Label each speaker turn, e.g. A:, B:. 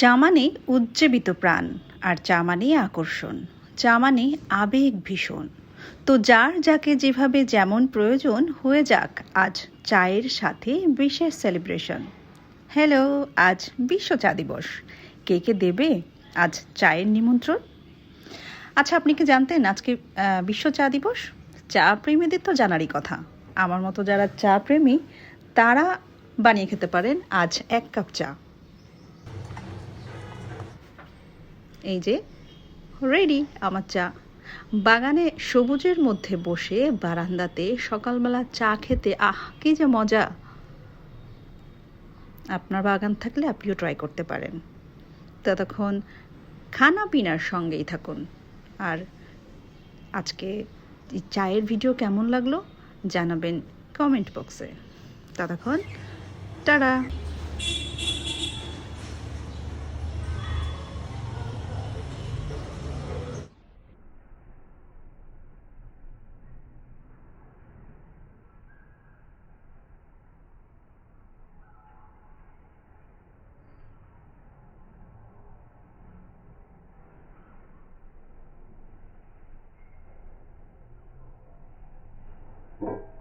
A: চা মানে উজ্জীবিত প্রাণ, আর চা মানে আকর্ষণ, চা মানে আবেগ ভীষণ। তো যার যাকে যেভাবে যেমন প্রয়োজন হয়ে যাক, আজ চায়ের সাথে বিশেষ সেলিব্রেশন হ্যালো আজ বিশ্ব চা দিবস। কে কে দেবে আজ চায়ের নিমন্ত্রণ? আচ্ছা আপনি কি জানতেন আজকে বিশ্ব চা দিবস? চা প্রেমীদের তো জানারই কথা। আমার মতো যারা চা প্রেমী, তারা বানিয়ে খেতে পারেন আজ এক কাপ চা। এই যে রেডি আমার চা। বাগানে সবুজের মধ্যে বসে বারান্দাতে সকালবেলা চা খেতে আহ, কি যে মজা। আপনার বাগান থাকলে আপনিও ট্রাই করতে পারেন। ততক্ষণ খানা পিনার সঙ্গেই থাকুন। আর আজকে চায়ের ভিডিও কেমন লাগল জানাবেন কমেন্ট বক্সে ততক্ষণ, টাটা। Thank you.